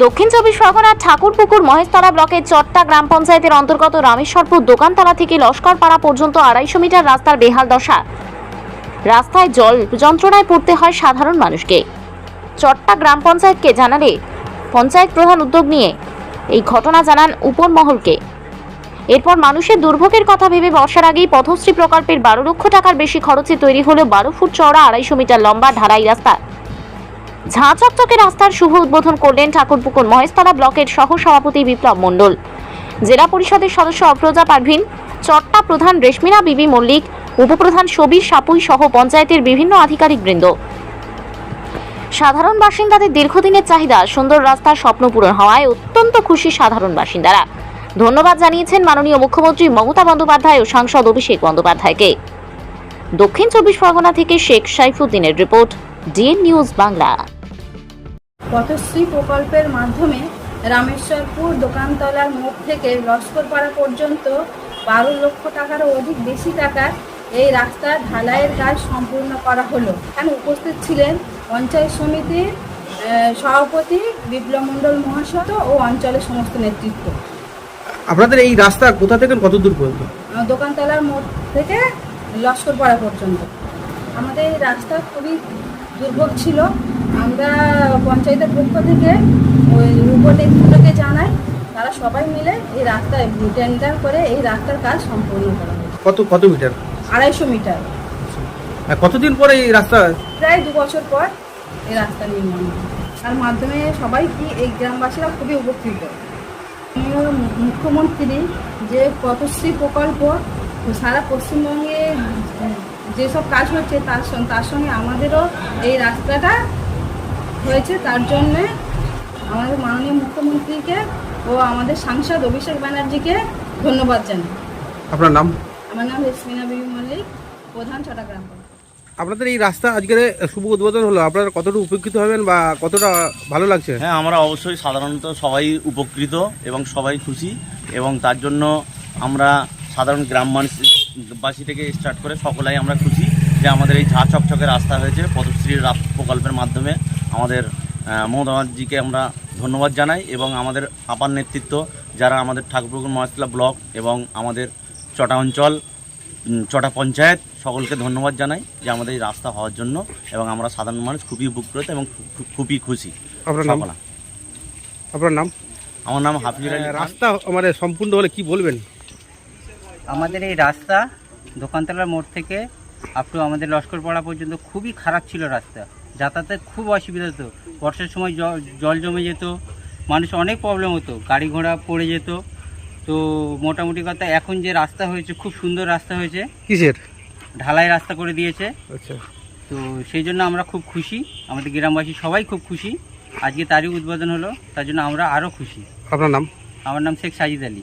দক্ষিণ চব্বিশ পরগনার ঠাকুরপুকুর মহেশতলা ব্লকের চট্টা গ্রাম পঞ্চায়েতের অন্তর্গত রামেশ্বরপুর দোকানতলা থেকে লস্করপাড়া পর্যন্ত আড়াইশো মিটার রাস্তার বেহাল দশা। রাস্তায় জল যন্ত্রণায় পড়তে হয় সাধারণ মানুষকে। চট্টা গ্রাম পঞ্চায়েতকে জানালে পঞ্চায়েত প্রধান উদ্যোগ নিয়ে এই ঘটনা জানান উপর মহলকে এরপর মানুষের দুর্ভোগের কথা ভেবে বর্ষার আগেই পথশ্রী প্রকল্পের বারো লক্ষ টাকার বেশি খরচে তৈরি হলো বারো ফুট চওড়া আড়াইশো মিটার লম্বা ঢালাই রাস্তা। ঝাঁ চকচকে রাস্তার শুভ উদ্বোধন করলেন ঠাকুরপুকুর মহেশতলা ব্লকের সহ সভাপতি বিপ্লব মণ্ডল। জেলা পরিষদের সদস্য অফরোজা পারভিন, চট্টা প্রধান রেশমিনা বিবি মল্লিক, উপপ্রধান সবির সাপুই সহ পঞ্চায়েতের বিভিন্ন আধিকারিকবৃন্দ সাধারণ বাসিন্দাদের দীর্ঘদিনের চাহিদা, সুন্দর রাস্তার স্বপ্ন পূরণ হওয়ায় অত্যন্ত খুশি সাধারণ বাসিন্দারা। ধন্যবাদ জানিয়েছেন মাননীয় মুখ্যমন্ত্রী মমতা বন্দ্যোপাধ্যায় ও সাংসদ অভিষেক বন্দ্যোপাধ্যায়কে। দক্ষিণ চব্বিশ পরগনা থেকে Sheikh সাইফুদ্দিনের report. DN news Bangla. Pathashree প্রকল্পের মাধ্যমে রামেশ্বরপুর দোকানতলার মুখ থেকে লস্করপাড়া পর্যন্ত বারো লক্ষ টাকারও অধিক বেশি টাকার এই রাস্তা ঢালাইয়ের কাজ সম্পূর্ণ করা হলো। এখানে উপস্থিত ছিলেন পঞ্চায়েত সমিতির সভাপতি বিপ্লব মণ্ডল মহাশয় ও অঞ্চলের সমস্ত নেতৃত্ব। আপনাদের এই রাস্তা কোথা থেকে কত দূর পর্যন্ত? দোকানতলার মোড় থেকে লস্করপাড়া পর্যন্ত। আমাদের এই রাস্তা খুবই দুর্ভোগ ছিল। আমরা পঞ্চায়েতের পক্ষ থেকে ওই উপনেতৃত্বকে জানাই তারা সবাই মিলে এই রাস্তায় টেন্ডার করে এই রাস্তার কাজ সম্পূর্ণ করা হয়েছে। কত কত মিটার? আড়াইশো মিটার। কতদিন পরে এই রাস্তা? প্রায় দু বছর পর এই রাস্তা নির্মাণ তার মাধ্যমে সবাই কি এই গ্রামবাসীরা খুবই উপকৃত। মুখ্যমন্ত্রী যে পথশ্রী প্রকল্প সারা পশ্চিমবঙ্গে যেসব কাজ হচ্ছে তার সঙ্গে তার সঙ্গে আমাদেরও এই রাস্তাটা হয়েছে তার জন্যে আমাদের মাননীয় মুখ্যমন্ত্রীকে ও আমাদের সাংসদ অভিষেক ব্যানার্জিকে ধন্যবাদ জানাই। আপনার নাম? আমার নাম রেশমিনা বিবি মল্লিক প্রধান চট্টগ্রাম আপনাদের এই রাস্তা আজকের শুভ উদ্বোধন হলো আপনারা কতটা উপকৃত হবেন বা কতটা ভালো লাগছে? হ্যাঁ আমরা অবশ্যই সাধারণত সবাই উপকৃত এবং সবাই খুশি এবং তার জন্য আমরা সাধারণ গ্রাম মানুষবাসী থেকে স্টার্ট করে সকলাই আমরা খুশি যে আমাদের এই ঝাঁ চকচকে রাস্তা হয়েছে। পদশ্রী প্রকল্পের মাধ্যমে আমাদের আহ, মমতা ব্যানার্জিকে আমরা ধন্যবাদ জানাই এবং আমাদের আপার নেতৃত্ব যারা আমাদের ঠাকুরপুকুর মহাস্তলা ব্লক এবং আমাদের চটা অঞ্চল চটা পঞ্চায়েত সকলকে ধন্যবাদ জানাই যে আমাদের এই রাস্তা হওয়ার জন্য এবং আমরা সাধারণ মানুষ খুবই উপকৃত এবং খুবই খুশি। আপনার নাম? আপনার নাম? আমার নাম হাফিজুর রাস্তা মানে সম্পূর্ণ হলে কি বলবেন? আমাদের এই রাস্তা দোকানতলার মোড় থেকে আপ টু আমাদের লস্করপাড়া পর্যন্ত খুবই খারাপ ছিল রাস্তা। যাতায়াতের খুব অসুবিধা হতো। বর্ষার সময় জল জমে যেত। মানুষ অনেক প্রবলেম হতো। গাড়ি ঘোড়া পড়ে যেত। তো মোটামুটি কথা এখন যে রাস্তা হয়েছে খুব সুন্দর রাস্তা হয়েছে। কিসের? ঢালাই রাস্তা করে দিয়েছে। আচ্ছা। তো সেই জন্য আমরা খুব খুশি। আমাদের গ্রামবাসী সবাই খুব খুশি। আজকে তারই উদ্বোধন হলো। তার জন্য আমরা আরও খুশি। আপনার নাম? আমার নাম শেখ সাজিদ আলী।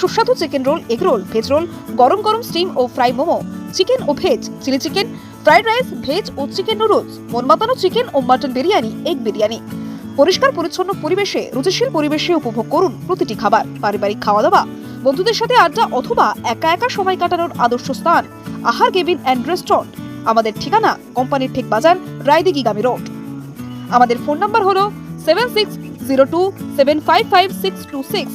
সুস্বাদু chicken roll egg roll veg roll গরম গরম স্টিম ও ফ্রাই মোমো চিকেন ও veg chilli chicken fried rice veg ও চিকেন নুডলস মন মাতানো চিকেন ও মাটন বিরিয়ানি এগ বিরিয়ানি। পরিষ্কার পরিচ্ছন্ন পরিবেশে, রুচিশীল পরিবেশে উপভোগ করুন প্রতিটি খাবার, পারিবারিক খাওয়া দাওয়া বন্ধুদের সাথে আড্ডা অথবা একা একা সময় কাটানোর আদর্শ স্থান, আহার কেবিন অ্যান্ড রেস্টুরেন্ট আমাদের ঠিকানা কোম্পানির ঠিক বাজার রায়দিঘিগামী রোড। আমাদের ফোন নাম্বার হলো seven six zero two seven five five six two six